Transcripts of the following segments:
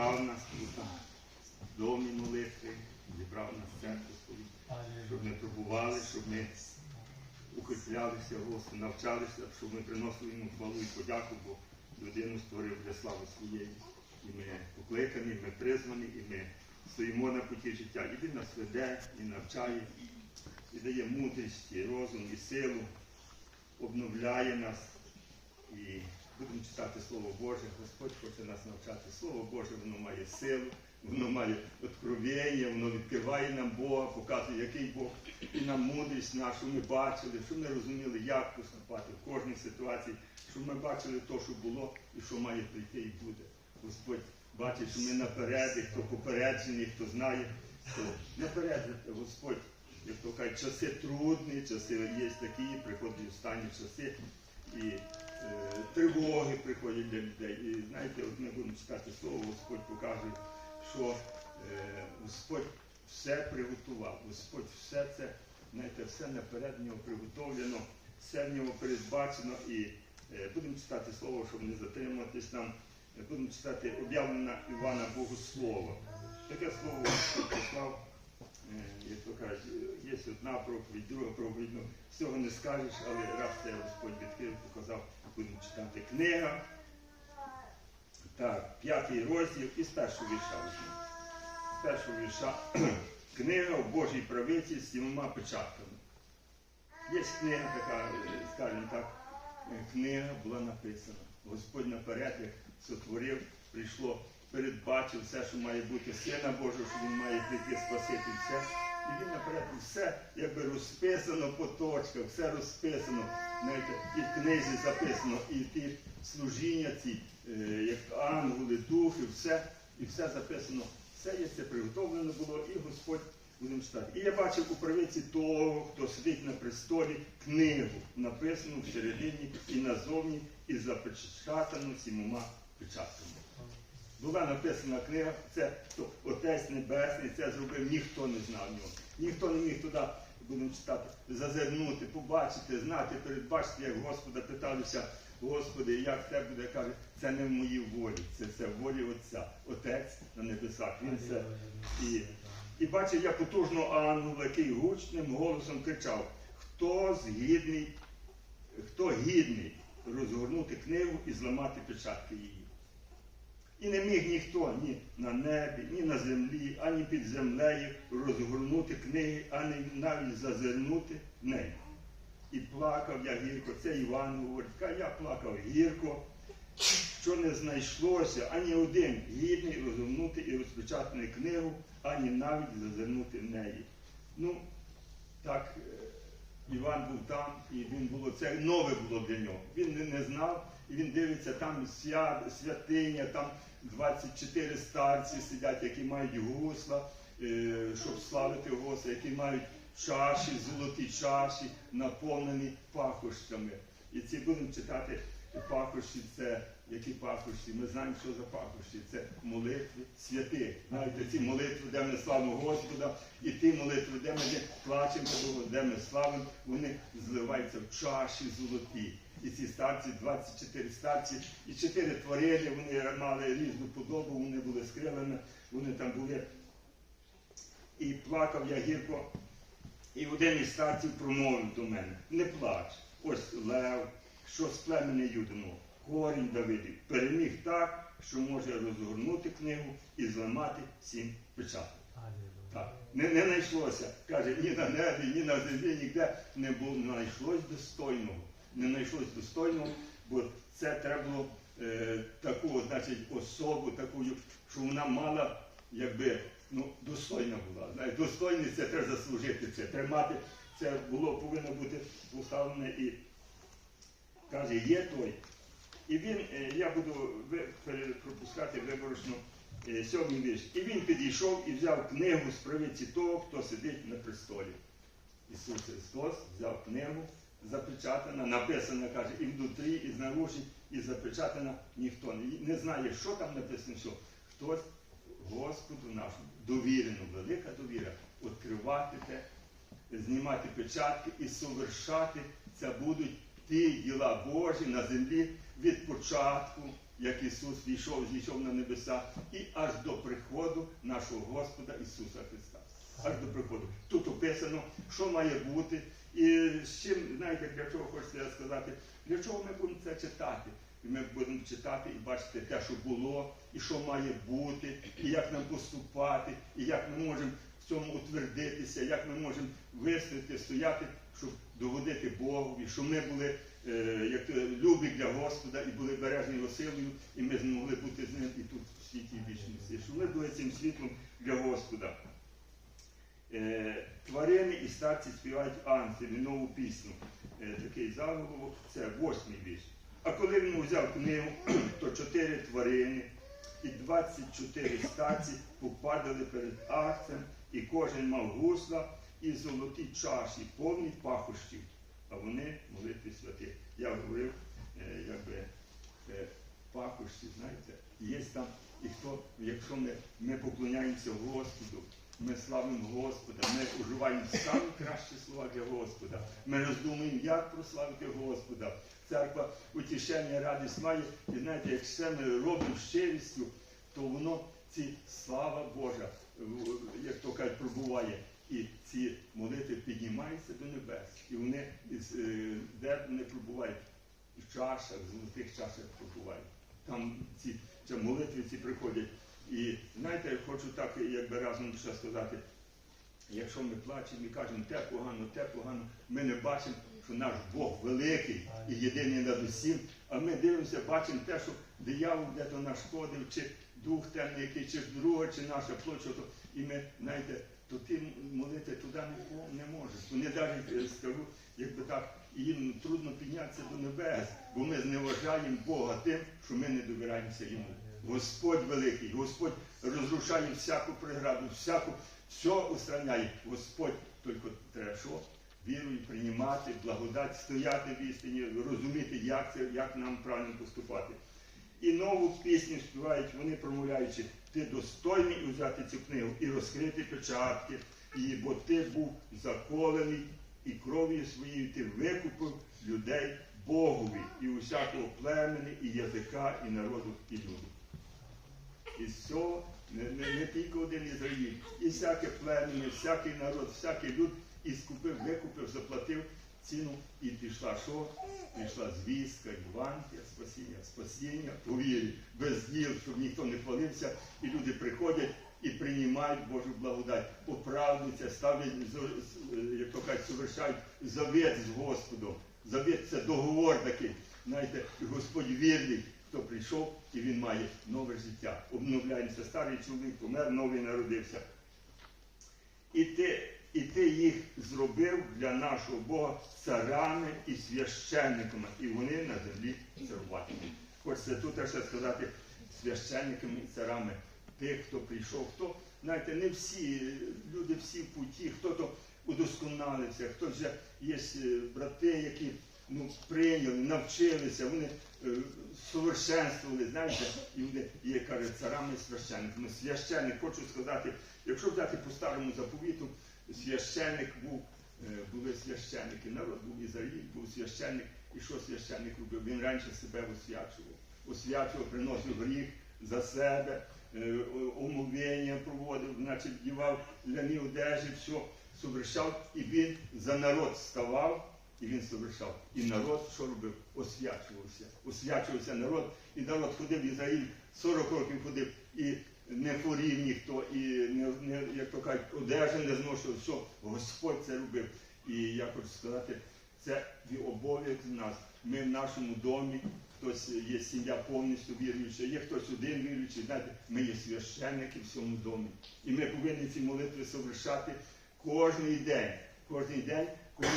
зібрав нас тут, в домі молитви, зібрав нас в церкву свою, щоб ми пробували, щоб ми укріплялися, Господи, навчалися, щоб ми приносили йому хвалу і подяку, бо людину створив для слави своєї. І ми покликані, ми призвані, і ми стоїмо на путі життя. І він нас веде, і навчає, і дає мудрість, і розум, і силу, обновляє нас. І будемо читати Слово Боже. Господь хоче нас навчати. Слово Боже, воно має силу, воно має откровення, воно відкриває нам Бога, показує, який Бог, і нам мудрість нашу ми бачили, щоб ми розуміли, як поступати в кожній ситуації, щоб ми бачили те, що було і що має прийти і буде. Господь бачить, що ми наперед, і хто попереджений, хто знає, то наперед Господь, як то кажуть, часи трудні, часи є такі, приходять останні часи. І тривоги приходять для людей. І знаєте, от ми будемо читати слово, Господь покаже, що е, Господь все приготував, Господь все це, знаєте, все наперед в нього приготовлено, все в нього передбачено. І е, будемо читати слово, щоб не затримуватись нам. Е, Будемо читати об'явлення Івана Богослова. Таке слово Господь послав. Е, Як то кажуть, є одна проповідь, друга проповідь, ну, всього не скажеш, але раз це Господь відкрив, показав, будемо читати книга. Так, п'ятий розділ із першого вірша. З першого вірша книга в Божій правиці з сімома печатками. Є книга така, скажімо так, книга була написана. Господь наперед, як сотворив, прийшло, передбачив все, що має бути Сина Божого, що він має прийти спасити все. І він наперед все якби розписано по точках, все розписано. Знаєте, і в книзі записано, і ті служіння, ці, е, як ангели, духи, все, і все записано. Все є це приготовлено було, і Господь будемо читати. І я бачив у правиці того, хто сидить на престолі, книгу, написану всередині і назовні, і запечатану сімома печатками. Була написана книга, це хто Отець Небесний, це зробив, ніхто не знав нього. Ніхто не міг туди, будемо читати, зазирнути, побачити, знати, передбачити, як Господа питалися, Господи, як це буде, каже, це не в моїй волі, це все в волі Отця. Отець на небесах. Він це. І, і бачив я потужного ангела, який гучним голосом кричав, хто згідний, хто гідний розгорнути книгу і зламати печатки її. І не міг ніхто ні на небі, ні на землі, ані під землею розгорнути книги, ані навіть зазирнути в неї. І плакав я гірко. Це Іван говорить, «Ка я плакав гірко, що не знайшлося ані один гідний розгорнути і розпечатати книгу, ані навіть зазирнути в неї. Ну, так, е, Іван був там, і він було це нове було для нього. Він не, знав, і він дивиться, там свят, святиня, там 24 старці сидять, які мають гусла, е, щоб славити Господа, які мають чаші, золоті чаші, наповнені пахощами. І ці будемо читати пахощі, це які пахощі. Ми знаємо, що за пахощі. Це молитви святих. Знаєте, ці молитви, де ми славимо Господа, і ті молитви, де ми плачемо, де ми славимо, вони зливаються в чаші золоті. І ці старці, 24 старці, і чотири творення, вони мали різну подобу, вони були з крилами, вони там були. І плакав я гірко. І один із старців промовив до мене: не плач, ось Лев, що з племени Юдиного, корінь Давидів, переміг так, що може розгорнути книгу і зламати сім печаток. Так, не, не знайшлося, каже, ні на небі, ні на землі, ніде не було, не знайшлось достойного. Не знайшлось достойного, бо це треба було е, таку, значить, особу, таку, що вона мала, якби, ну, достойна була. Знаєте, достойність це треба заслужити, це треба мати, це було, повинно бути поставлене і каже, є той. І він, е, я буду пропускати виборочно е, сьомий вірш. І він підійшов і взяв книгу з правиці того, хто сидить на престолі. Ісус Христос взяв книгу, запечатана, написана, каже, і внутрі, і знаружі, і запечатана ніхто не знає, що там написано, що хтось Господу нашому довірено, велика довіра, відкривати те, знімати печатки і совершати це будуть ті діла Божі на землі від початку як Ісус війшов, зійшов на небеса, і аж до приходу нашого Господа Ісуса Христа. Аж до приходу. Тут описано, що має бути, і з чим, знаєте, для чого хочеться сказати, для чого ми будемо це читати? І ми будемо читати і бачити те, що було, і що має бути, і як нам поступати, і як ми можемо в цьому утвердитися, як ми можемо вистояти, стояти, щоб догодити Богові, щоб ми були е, як любі для Господа і були бережні силою, і ми змогли бути з ним і тут в світі вічності, щоб ми були цим світлом для Господа. Е, тварини і старці співають ангелі нову пісню. Е, такий заголовок, це восьмий вірш. А коли він взяв книгу, то чотири тварини і 24 старці попадали перед акцем, і кожен мав гусла і золоті чаші, повні пахощів, а вони молитви святих. Я говорив, е, якби е, пахощі, знаєте, є там, і хто, якщо ми, ми поклоняємося Господу, ми славимо Господа, ми уживаємо самі кращі слова для Господа. Ми роздумуємо, як прославити Господа. Церква утішення, радість має. І знаєте, як все ми робимо щирістю, то воно ці слава Божа, як то кажуть, пробуває. І ці молитви піднімаються до небес. І вони е, де вони пробувають? В чашах, в золотих чашах пробувають. Там ці, ці молитви ці приходять. І знаєте, я хочу так, якби разом ще сказати, якщо ми плачемо і кажемо те погано, те погано, ми не бачимо, що наш Бог великий і єдиний над усім, а ми дивимося, бачимо те, що диявол де-то нашкодив, чи дух темний, який, чи друга, чи наша плоть, то, і ми, знаєте, то ти молити туди не, можеш. Вони навіть скажу, якби так, їм трудно піднятися до небес, бо ми зневажаємо Бога тим, що ми не довіраємося йому. Господь великий, Господь розрушає всяку преграду, всяку, все устраняє. Господь тільки треба що? Вірою приймати, благодать, стояти в істині, розуміти, як це, як нам правильно поступати. І нову пісню співають вони, промовляючи, ти достойний взяти цю книгу і розкрити печатки, і, бо ти був заколений, і кров'ю своєю ти викупив людей Богові і усякого племені, і язика, і народу, і люду. І все, не, не, не тільки один Ізраїль, і всяке плем'я, всякий народ, всякий люд, скупив, викупив, заплатив ціну, і пішла що? Пішла звістка, Євангелія, спасіння, спасіння у без діл, щоб ніхто не хвалився, і люди приходять і приймають Божу благодать, оправдуються, ставлять, як то кажуть, совершають завет з Господом. Завет це договор такий. Знаєте, Господь вірний, хто прийшов, і він має нове життя. Обновляємося. Старий чоловік помер, новий народився. І ти, і ти їх зробив для нашого Бога царами і священниками, і вони на землі царуватимуть. Хочеться тут ще сказати священниками і царами, тих, хто прийшов, хто, знаєте, не всі, люди всі в путі, хто то удосконалився, хто вже є е, брати, які ну, прийняли, навчилися, вони е, совершенствували, знаєте, і вони є, каже, царами і священниками. Священник, хочу сказати, якщо взяти по старому заповіту, священник був, е, були священники, народ був Ізраїль, був священник, і що священник робив? Він раніше себе освячував, освячував, приносив гріх за себе, е, о- омовіння проводив, значить, вдівав ляні одежі, все совершав, і він за народ ставав, і він совершав. І народ що робив? Освячувався. Освячувався народ, і народ ходив Ізраїль 40 років ходив і не хворів ніхто, і не, не як то кажуть, одежа не зношував, все, Господь це робив. І я хочу сказати, це обов'язок нас. Ми в нашому домі, хтось є сім'я повністю віруюча, є хтось один віруючий, знаєте, ми є священники в цьому домі. І ми повинні ці молитви совершати кожний день. Кожний день, коли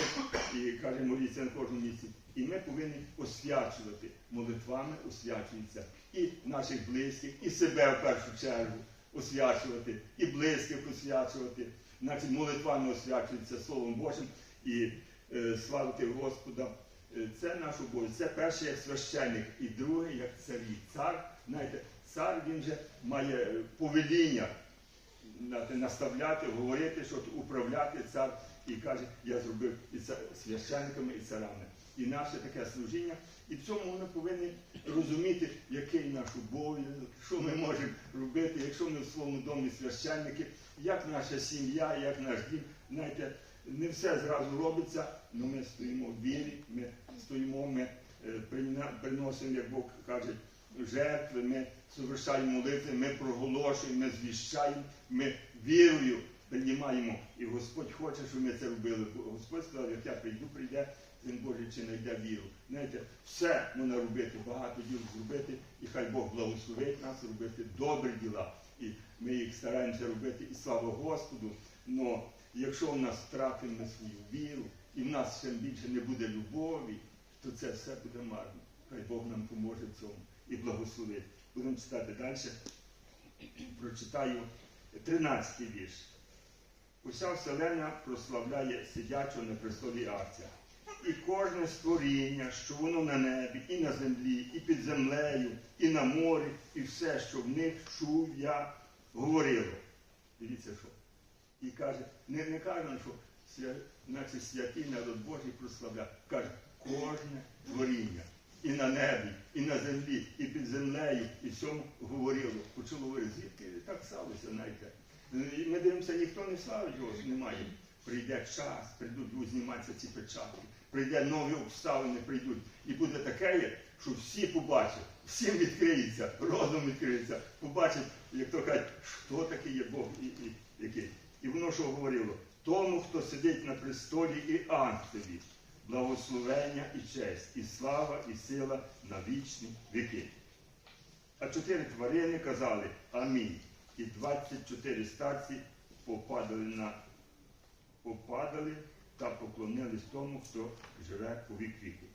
і каже, моліться на кожному місці. І ми повинні освячувати. Молитвами освячується і наших близьких, і себе в першу чергу освячувати, і близьких освячувати. Значить, молитвами освячується Словом Божим і е, славити Господа. Е, Це наш обов'язок. Це перший як священник, і другий як царі. Цар, знаєте, цар він же має е, повеління знаєте, наставляти, говорити, що управляти цар. І каже, я зробив і священниками, і царами. І наше таке служіння, І в цьому ми повинні розуміти, який наш обов'язок, що ми можемо робити, якщо ми в своєму домі священники, як наша сім'я, як наш дім. Знаєте, не все зразу робиться, але ми стоїмо в вірі, ми стоїмо, ми е, приносимо, як Бог каже, жертви, ми совершаємо молитви, ми проголошуємо, ми звіщаємо, ми вірою приймаємо. І Господь хоче, щоб ми це робили. Господь сказав, як я прийду, прийде Син Божий, чи знайде віру. Знаєте, все можна робити, багато діл зробити, і хай Бог благословить нас робити добрі діла. І ми їх стараємося робити, і слава Господу. Но якщо в нас втратимо свою віру, і в нас ще більше не буде любові, то це все буде марно. Хай Бог нам поможе в цьому і благословить. Будемо читати далі. Прочитаю 13 вірш. Уся вселена прославляє сидячого на престолі Арця. І кожне створіння, що воно на небі, і на землі, і під землею, і на морі, і все, що в них чув я, говорило. Дивіться що. І каже, не, не каже, що свя, наче святий народ Божий прославляє. Каже, кожне творіння. І на небі, і на землі, і під землею, і всьому говорило. Почало говорити, звідки так сталося, знаєте. Ми дивимося, ніхто не славить його, немає. Прийде час, прийдуть будуть ці печатки, прийде нові обставини, прийдуть. І буде таке, що всі побачать, всім відкриється, розум відкриється, побачать, як то кажуть, хто такий є Бог і, і який. І воно що говорило? Тому, хто сидить на престолі і ангелі, благословення і честь, і слава, і сила на вічні віки. А чотири тварини казали Амінь. І 24 старці попадали на попадали та поклонились тому, хто живе у вік віку.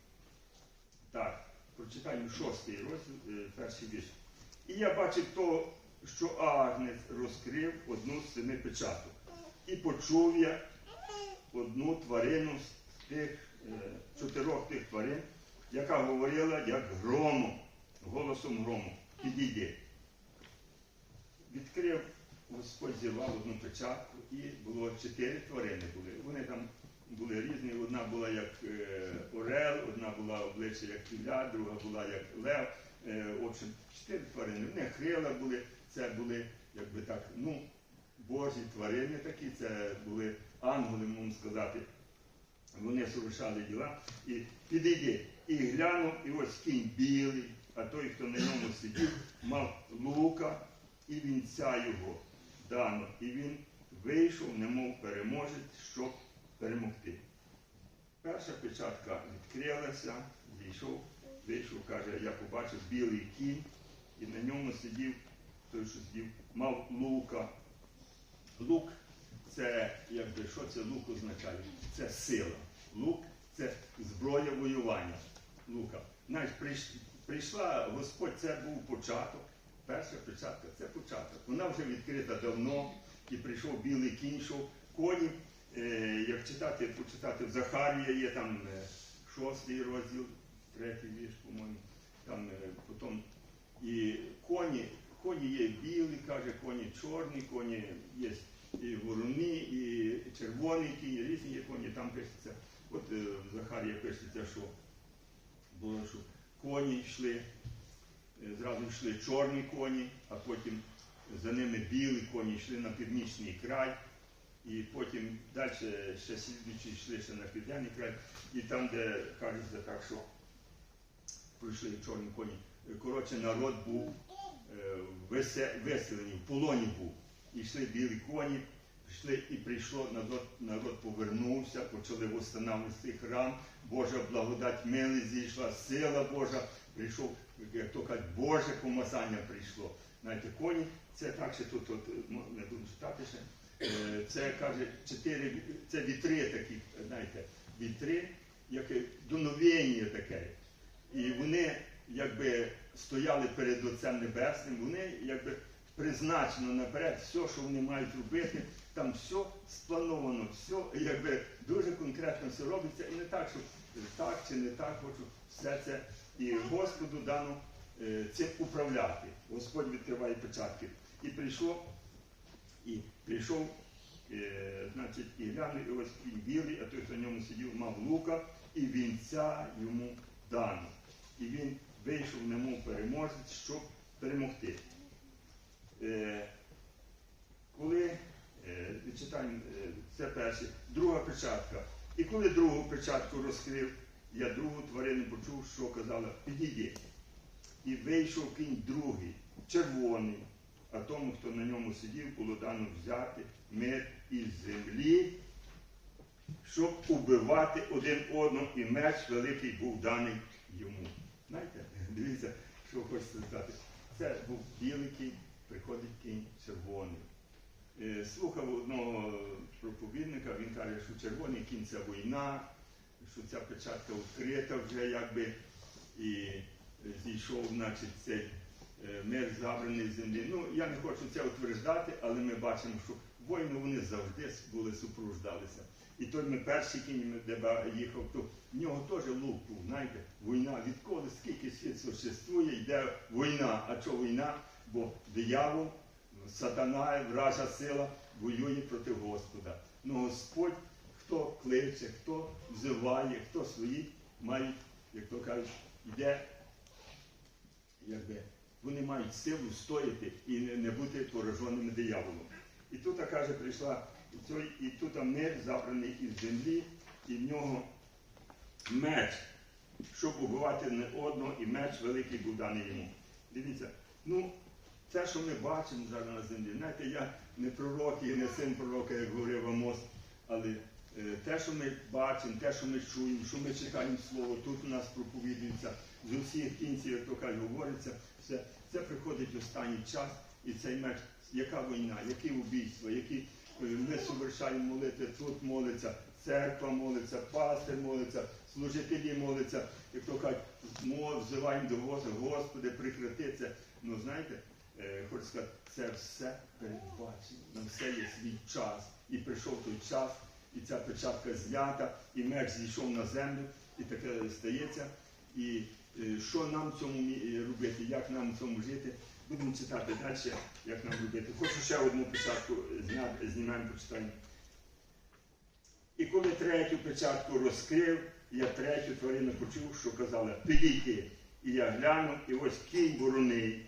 Так, прочитаємо шостий розділ, е, перший вірш. І я бачив то, що Агнець розкрив одну з семи печаток. І почув я одну тварину з тих е, чотирьох тих тварин, яка говорила як громом, голосом грому. Підійди. Відкрив Господь зірвав одну печатку і було чотири тварини були. Вони там були різні. Одна була як е, орел, одна була обличчя як піля, друга була як лев. Е, в общем, чотири тварини. В них крила були, це були, якби так, ну, божі тварини такі, це були ангели, можна сказати. Вони совершали діла. І підійди. І глянув, і ось кінь білий, а той, хто на ньому сидів, мав лука і вінця його дано. І він вийшов, немов переможець, щоб перемогти. Перша печатка відкрилася, зійшов, вийшов, каже, я побачив білий кінь, і на ньому сидів той, що сидів, мав лука. Лук це, якби, що це лук означає? Це сила. Лук це зброя воювання. Лука. Знаєш, прийшла Господь, це був початок. Перша печатка це початок. Вона вже відкрита давно, і прийшов білий кінь, йшов коні. Е, як читати, почитати в Захарія є там е, шостий розділ, третій вірш, по-моєму. Там е, потім і коні, коні є білі, каже, коні чорні, коні є і ворони, і червоні кінь, різні є коні, там пишеться. От в Захарія пишеться, що було, що коні йшли, зразу йшли чорні коні, а потім за ними білі коні йшли на північний край, і потім далі ще слідуючі йшли ще на південний край, і там, де кажеться так, що пройшли чорні коні. Е, Коротше, народ був е, виселений, в полоні був. І йшли білі коні, пішли і прийшло, народ, народ повернувся, почали встановлювати храм, Божа благодать милість зійшла, сила Божа, прийшов, як то кажуть, Боже помазання прийшло. Знаєте, коні, це так ще тут, ну, не буду читати ще. Е, Це каже, чотири, це вітри такі, знаєте, вітри, яке дуновення таке. І вони якби стояли перед Отцем Небесним, вони якби призначено наперед все, що вони мають робити, там все сплановано, все якби дуже конкретно все робиться. І не так, що так чи не так, хочу все це. І Господу дано е, цим управляти. Господь відкриває початки. І прийшло, і прийшов, е, значить, і глянув, і ось кінь білий, а той, хто на ньому сидів, мав лука, і вінця йому дано. і він вийшов немов переможець, щоб перемогти. Е, коли читаємо, це перше, друга печатка. І коли другу печатку розкрив, я другу тварину почув, що казала, підійди. І вийшов кінь другий, червоний, а тому, хто на ньому сидів, було дано взяти мир із землі, щоб убивати один одного, і меч великий був даний йому. Знаєте, дивіться, що хочеться сказати. Це був білий кінь, приходить кінь червоний. Е, Слухав одного проповідника, він каже, що червоний кінь це війна, що ця печатка відкрита вже якби і зійшов, значить, цей е, мир забраний з землі. Ну, я не хочу це утверждати, але ми бачимо, що воїни вони завжди були супровождалися. І той ми перший кінь, їхав, то в нього теж лук був, знаєте, війна. Відколи скільки світ существує, йде війна. А що війна? Бо диявол, сатана, вража сила воює проти Господа. Ну Господь, хто кличе, хто взиває, хто свої мають, як то кажуть, йде, якби вони мають силу стояти і не, не бути пораженими дияволом. І тут каже, прийшла і тут мир забраний із землі, і в нього меч, щоб убивати не одного, і меч великий був даний йому. Дивіться, ну це, що ми бачимо зараз на землі, знаєте, я не пророк і не син пророка, як говорив Амос, але те, що ми бачимо, те, що ми чуємо, що ми читаємо слово, тут у нас проповідується, з усіх кінців, як то кажуть, говориться, все, це приходить останній час, і цей меч, яка війна, які вбійства, які е, ми совершаємо молитви, тут молиться, церква молиться, пастир молиться, служителі моляться, як то кажуть, взиваємо до Господа, Господи, прекрати це. Ну знаєте, е, хочу сказати, це все передбачено, на все є свій час. І прийшов той час, і ця печатка знята, і меч зійшов на землю, і таке стається. І е, що нам цьому е, робити, як нам в цьому жити, будемо читати далі, як нам робити. Хочу ще одну печатку зняти, знімаємо, почитаємо. І коли третю печатку розкрив, я третю тварину почув, що казала, підійти. І я глянув, і ось кінь вороний,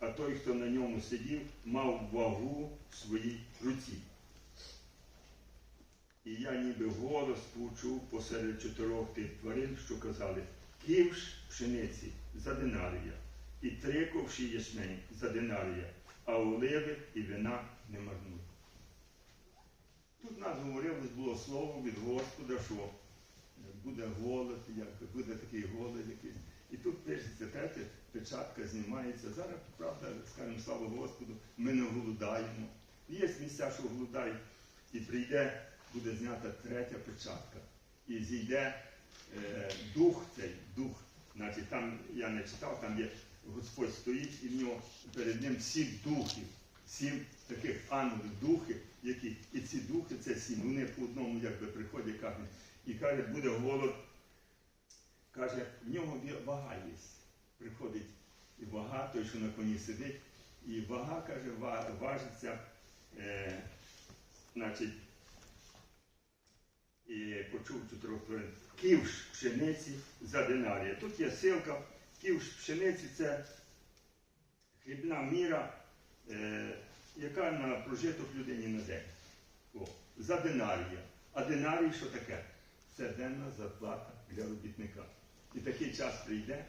а той, хто на ньому сидів, мав вагу в своїй руці. І я ніби голос почув посеред чотирьох тих тварин, що казали, ківш пшениці за динарія, і три ковші ячмень за динарія, а оливи і вина не марнуй. Тут нас говорилось було слово від Господа, що буде голод, як буде такий голод якийсь. І тут пишеться третя печатка знімається. Зараз, правда, скажемо слава Господу, ми не голодаємо. Є місця, що голодають, і прийде, буде знята третя печатка. І зійде е, дух цей, дух. Значить, там я не читав, там є Господь стоїть і в нього перед ним сім духів, сім таких ангелів, духи, які, і ці духи, це сім, вони по одному якби приходять, кажуть, і каже, буде голод. Каже, в нього вага є. Приходить і вага, той, що на коні сидить, і вага, каже, важиться, е, значить, і почув чотирьох тварин. Ківш пшениці за динарія. Тут є силка, ківш пшениці це хлібна міра, е, яка на прожиток людині на день. О, за динарія. А динарій що таке? Це денна зарплата для робітника. І такий час прийде,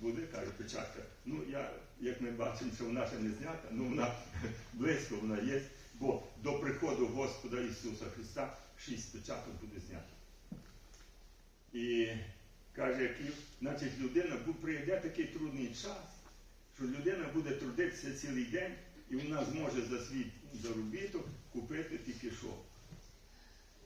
буде, каже печатка. Ну, я, як ми бачимо, що вона ще не знята, ну вона близько вона є, бо до приходу Господа Ісуса Христа шість печаток буде знято. І каже, який, значить, людина прийде такий трудний час, що людина буде трудитися цілий день, і вона зможе за свій заробіток купити тільки що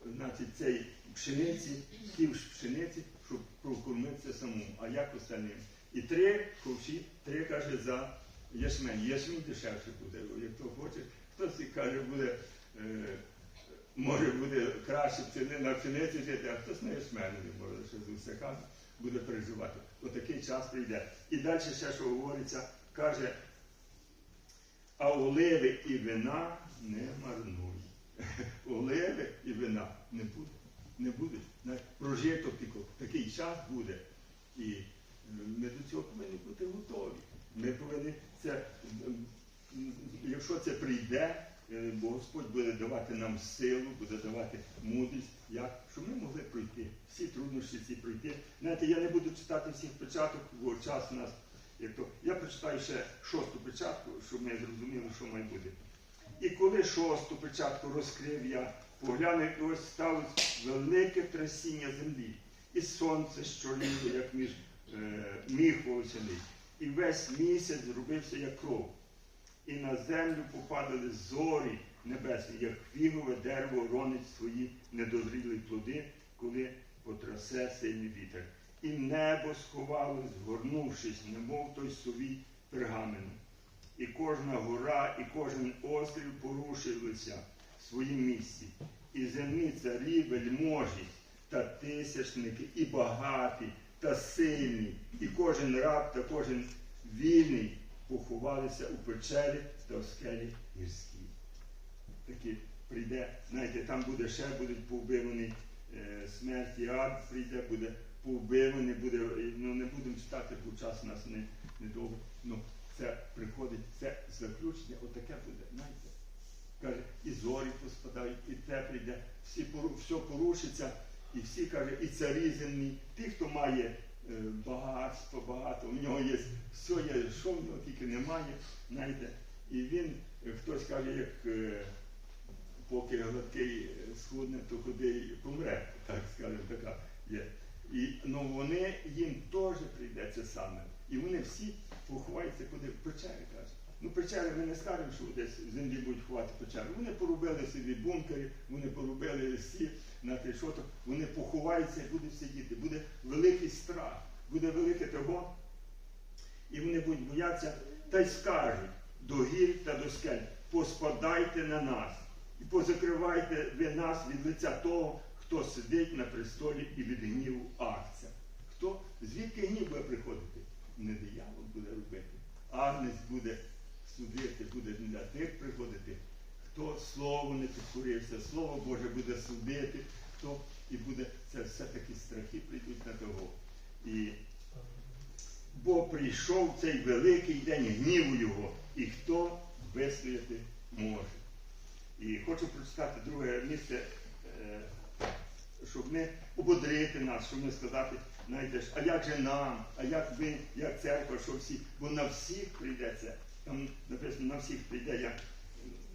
значить, цей пшениці, ківш пшениці, щоб прокормитися самому. А як остальним? І три ковші, три каже за яшмень. Яшмень дешевше буде. Як хто хоче, хтось каже, буде, е, може буде краще на пшениці жити, а хтось на яшмені може ще з усяка буде переживати. Отакий час прийде. І далі ще що говориться, каже, а оливи і вина не марнуй. Оливи і вина не буде. Не буде. Прожиток такий час буде. І Ми до цього повинні бути готові. Ми повинні це, якщо це прийде, е, бо Господь буде давати нам силу, буде давати мудрість, як, щоб ми могли пройти, всі труднощі ці пройти. Знаєте, я не буду читати всіх початок, бо час у нас. Як то, я прочитаю ще шосту печатку, щоб ми зрозуміли, що має бути. І коли шосту печатку розкрив я, поглянув, і ось сталося велике трясіння землі, і сонце щоріло, як між е, міг волосяний, і весь місяць зробився як кров. І на землю попадали зорі небесні, як фігове дерево ронить свої недозрілі плоди, коли потрасе сильний вітер. І небо сховалось, згорнувшись, немов той совій пергамену. І кожна гора, і кожен острів порушилися в своїм місці. І земні царі, вельможі, та тисячники, і багаті, та сильні, і кожен раб, та кожен вільний поховалися у печері та в скелі гірській. Такі прийде, знаєте, там буде ще будуть повбивані е, смерті, ад прийде, буде повбиваний, буде, ну не будемо читати, бо час у нас не, недовго. Ну, це приходить, це заключення, отаке буде, знаєте. Каже, і зорі поспадають, і те прийде, всі все порушиться, і всі каже, і царі земні, ті, хто має е, багатство, багато, у нього є все є, тільки немає, знаєте. І він, е, хтось каже, як е, поки гладкий схудне, то куди помре, так скажемо, така є. І, ну вони їм теж прийде це саме. І вони всі поховаються куди в печері, каже. Ну, печери ми не скажемо, що десь в землі будуть ховати печери. Вони поробили собі бункери, вони поробили всі на трішоток, вони поховаються і будуть сидіти. Буде великий страх, буде велике того. І вони будуть боятися та й скажуть до гір та до скель, поспадайте на нас і позакривайте ви нас від лиця того, хто сидить на престолі і від гніву акця. Хто? Звідки гнів буде приходити? Не диявол буде робити. Агнець буде судити, буде для тих приходити, хто слово не підкорився, слово Боже буде судити, хто і буде це все-таки страхи прийдуть на того. І бо прийшов цей великий день гніву його, і хто вистояти може. І хочу прочитати друге місце, е, щоб не ободрити нас, щоб не сказати, знаєте а як же нам, а як ви, як церква, що всі, бо на всіх прийдеться. Там написано, на всіх прийде, я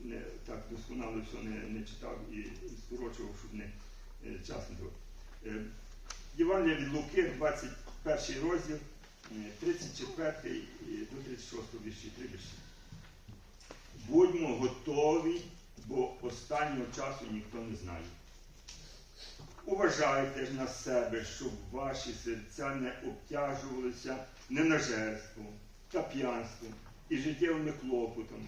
не так досконало все не, не читав і скорочував, щоб не е, час не було. Е, Євангелія від Луки, 21 розділ, 34 до 36 вірші, три вірші. Будьмо готові, бо останнього часу ніхто не знає. Уважайте ж на себе, щоб ваші серця не обтяжувалися ненажерством та п'янством і життєвими клопотами,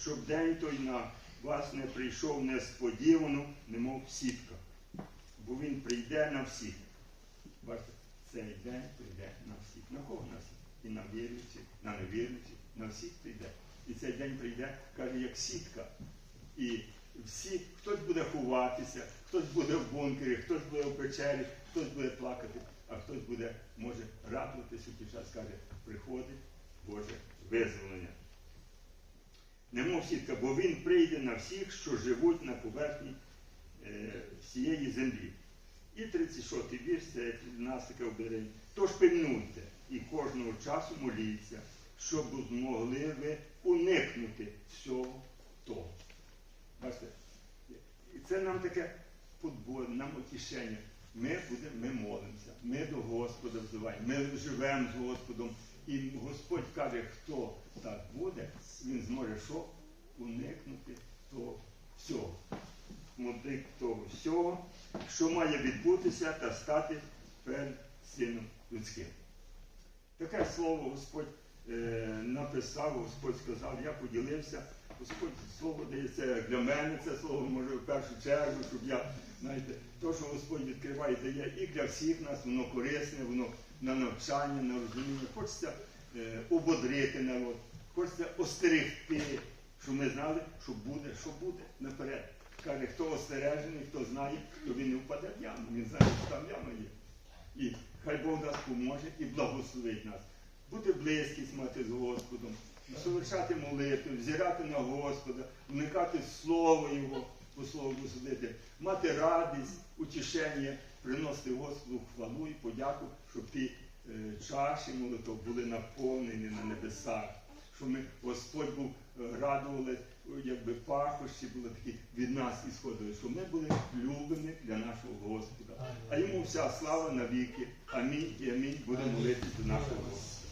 щоб день той на вас не прийшов несподівано, немов сітка, бо він прийде на всіх. Бачите, цей день прийде на всіх. На кого на всіх? І на віруючих, на невіруючих, на всіх прийде. І цей день прийде, каже, як сітка. І всі, хтось буде ховатися, хтось буде в бункері, хтось буде в печері, хтось буде плакати, а хтось буде, може, радуватися під час, каже, приходить Боже визволення. Немов сітка, бо він прийде на всіх, що живуть на поверхні е, всієї землі. І 36-й вірш, це нас таке оберень. Тож пильнуйте і кожного часу моліться, щоб змогли ви уникнути всього того. Бачите, і це нам таке подбор, нам утішення. Ми будемо, ми молимося, ми до Господа взиваємо, ми живемо з Господом. І Господь каже, хто так буде, він зможе що? Уникнути того всього. Уникнути того всього, що має відбутися та стати перед сином людським. Таке слово Господь е, написав, Господь сказав, я поділився. Господь слово дає це для мене, це слово може в першу чергу, щоб я, знаєте, то, що Господь відкриває, дає і для всіх нас, воно корисне, воно на навчання, на розуміння. Хочеться е, ободрити народ, хочеться остерегти, щоб ми знали, що буде, що буде наперед. Каже, хто остережений, хто знає, то він не впаде в яму. Він знає, що там яма є. І Хай Бог нас поможе і благословить нас. Бути близькість мати з Господом, совершати молитву, взирати на Господа, вникати в Слово Його, по Слову судити, мати радість, утішення, приносити Господу хвалу і подяку, щоб ті е, чаші молитов були наповнені на небесах, щоб ми, Господь був е, радували, якби пахощі були такі від нас ісходили, що ми були любими для нашого Господа. А йому вся слава навіки. Амінь і амінь. Будемо молитися до нашого Господа.